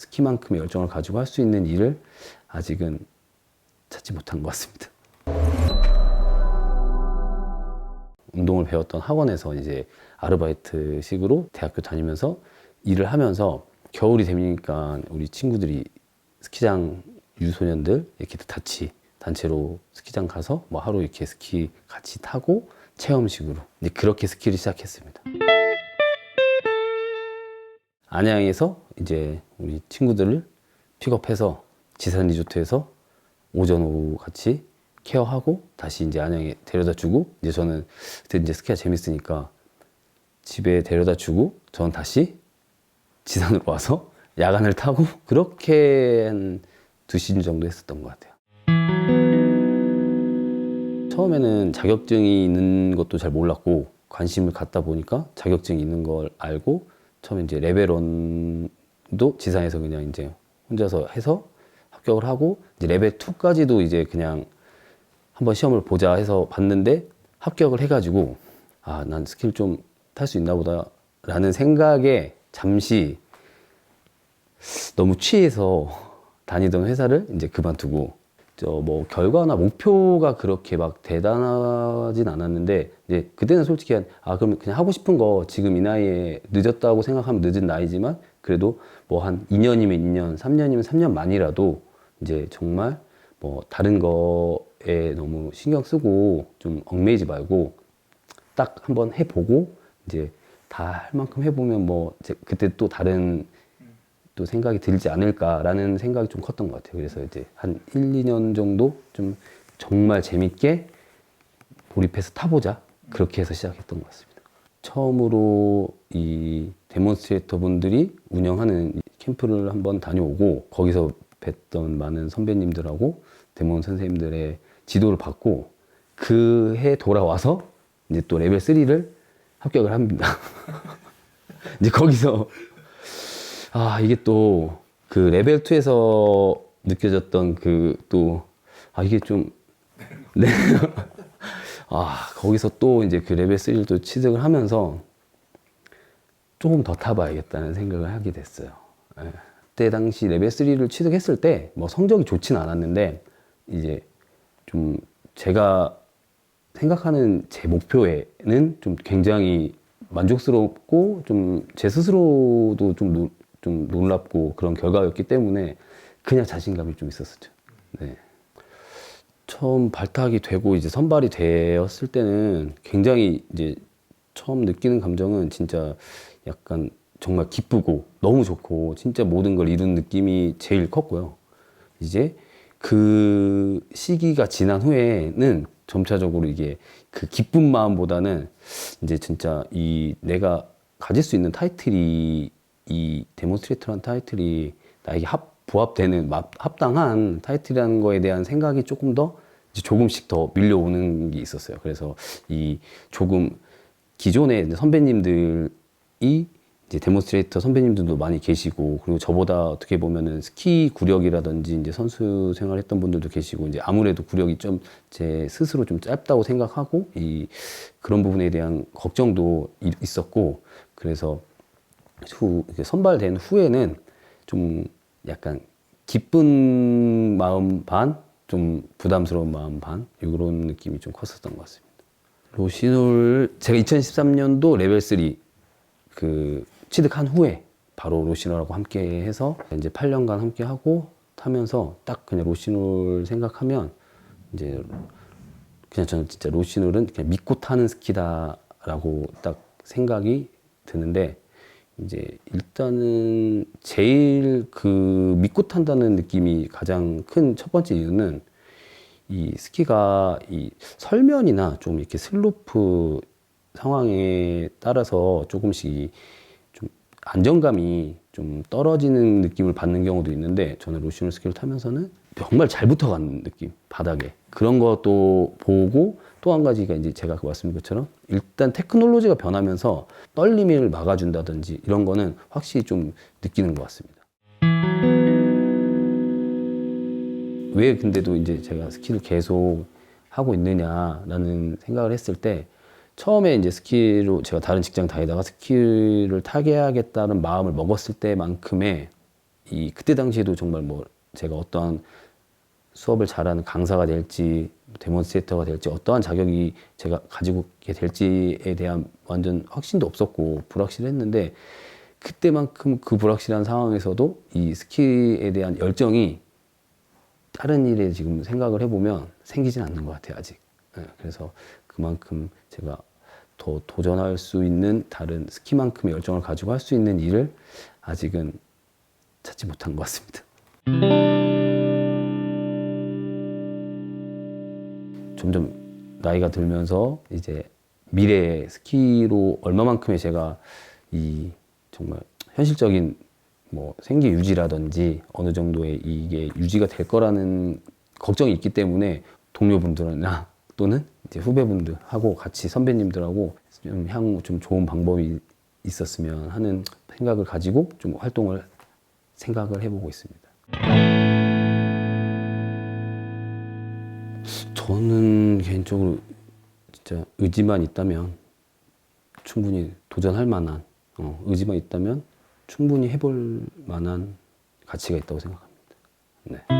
스키만큼의 열정을 가지고 할 수 있는 일을 아직은 찾지 못한 것 같습니다. 운동을 배웠던 학원에서 이제 아르바이트식으로 대학교 다니면서 일을 하면서 겨울이 되니까 우리 친구들이 스키장 유소년들 이렇게 같이 단체로 스키장 가서 뭐 하루 이렇게 스키 같이 타고 체험식으로 이제 그렇게 스키를 시작했습니다. 안양에서 이제 우리 친구들을 픽업해서 지산 리조트에서 오전 오후 같이 케어하고 다시 이제 안양에 데려다 주고 이제 저는 그때 이제 스키가 재밌으니까 집에 데려다 주고 저는 다시 지산으로 와서 야간을 타고 그렇게 한 두 시즌 정도 했었던 것 같아요. 처음에는 자격증이 있는 것도 잘 몰랐고 관심을 갖다 보니까 자격증이 있는 걸 알고 처음에 이제 레벨1도 지산에서 그냥 이제 혼자서 해서 합격을 하고 이제 레벨 2까지도 이제 그냥 한번 시험을 보자 해서 봤는데 합격을 해가지고 아 난 스킬 좀 탈 수 있나 보다라는 생각에 잠시 너무 취해서 다니던 회사를 이제 그만두고 저 뭐 결과나 목표가 그렇게 막 대단하진 않았는데 이제 그때는 솔직히 한, 아 그럼 그냥 하고 싶은 거 지금 이 나이에 늦었다고 생각하면 늦은 나이지만 그래도 뭐 한 2년이면 2년, 3년이면 3년 만이라도 이제 정말 뭐 다른 거에 너무 신경 쓰고 좀 얽매이지 말고 딱 한번 해보고 이제 다 할 만큼 해보면 뭐 그때 또 다른 또 생각이 들지 않을까라는 생각이 좀 컸던 것 같아요. 그래서 이제 한 1, 2년 정도 좀 정말 재밌게 몰입해서 타보자. 그렇게 해서 시작했던 것 같습니다. 처음으로 이 데몬스트레이터 분들이 운영하는 이 캠프를 한번 다녀오고 거기서 뵀던 많은 선배님들하고 데몬 선생님들의 지도를 받고 그 해 돌아와서 이제 또 레벨 3를 합격을 합니다. 이제 거기서 아 이게 또 그 레벨 2에서 느껴졌던 그 또 아 이게 좀 네. 아 거기서 또 이제 그 레벨 3를 또 취득을 하면서 조금 더 타봐야겠다는 생각을 하게 됐어요. 예. 그때 당시 레벨 3를 취득했을 때 뭐 성적이 좋지는 않았는데 이제 좀 제가 생각하는 제 목표에는 좀 굉장히 만족스럽고 좀 제 스스로도 좀, 노- 좀 놀랍고 그런 결과였기 때문에 그냥 자신감이 좀 있었었죠. 네. 처음 발탁이 되고 이제 선발이 되었을 때는 굉장히 이제 처음 느끼는 감정은 진짜 약간 정말 기쁘고 너무 좋고 진짜 모든 걸 이룬 느낌이 제일 컸고요. 이제 그 시기가 지난 후에는 점차적으로 이게 그 기쁜 마음보다는 이제 진짜 이 내가 가질 수 있는 타이틀이 이 데몬스트레이터라는 타이틀이 나에게 합, 부합되는 마- 합당한 타이틀이라는 거에 대한 생각이 조금 더 이제 조금씩 더 밀려오는 게 있었어요. 그래서 이 조금 기존의 선배님들이 이제 데몬스트레이터 선배님들도 많이 계시고 그리고 저보다 어떻게 보면은 스키 구력이라든지 이제 선수 생활했던 분들도 계시고 이제 아무래도 구력이 좀 제 스스로 좀 짧다고 생각하고 이 그런 부분에 대한 걱정도 이- 있었고 그래서 후 선발된 후에는 좀 약간 기쁜 마음 반, 좀 부담스러운 마음 반 이런 느낌이 좀 컸었던 것 같습니다. 로시놀 제가 2013년도 레벨 3 그 취득한 후에 바로 로시놀하고 함께 해서 이제 8년간 함께 하고 타면서 딱 그냥 로시놀 생각하면 이제 그냥 저는 진짜 로시놀은 그냥 믿고 타는 스키다라고 딱 생각이 드는데 이제 일단은 제일 그 믿고 탄다는 느낌이 가장 큰 첫 번째 이유는 이 스키가 이 설면이나 좀 이렇게 슬로프 상황에 따라서 조금씩 이좀 안정감이 좀 떨어지는 느낌을 받는 경우도 있는데 저는 로시놀 스키를 타면서는 정말 잘 붙어가는 느낌 바닥에 그런 것도 보고 또 한 가지가 이제 제가 그 말씀드린 것처럼 일단 테크놀로지가 변하면서 떨림을 막아준다든지 이런 거는 확실히 좀 느끼는 것 같습니다. 왜 근데도 이제 제가 스키를 계속 하고 있느냐라는 생각을 했을 때 처음에 이제 스키로 제가 다른 직장 다니다가 스키를 타게 해야겠다는 마음을 먹었을 때만큼의 이 그때 당시에도 정말 뭐 제가 어떠한 수업을 잘하는 강사가 될지 데몬스트레이터가 될지 어떠한 자격이 제가 가지고 있게 될지에 대한 완전 확신도 없었고 불확실했는데 그때만큼 그 불확실한 상황에서도 이 스키에 대한 열정이 다른 일에 지금 생각을 해보면 생기진 않는 것 같아요 아직. 예, 그래서 그만큼 제가 더 도전할 수 있는 다른 스키만큼의 열정을 가지고 할 수 있는 일을 아직은 찾지 못한 것 같습니다. 점점 나이가 들면서 이제 미래의 스키로 얼마만큼의 제가 이 정말 현실적인 뭐 생계 유지라든지 어느 정도의 이게 유지가 될 거라는 걱정이 있기 때문에 동료분들이나 또는 이제 후배분들하고 같이 선배님들하고 좀 향후 좀 좋은 방법이 있었으면 하는 생각을 가지고 좀 활동을 생각을 해보고 있습니다. 저는 개인적으로 진짜 의지만 있다면 충분히 도전할 만한 어, 의지만 있다면 충분히 해볼 만한 가치가 있다고 생각합니다. 네.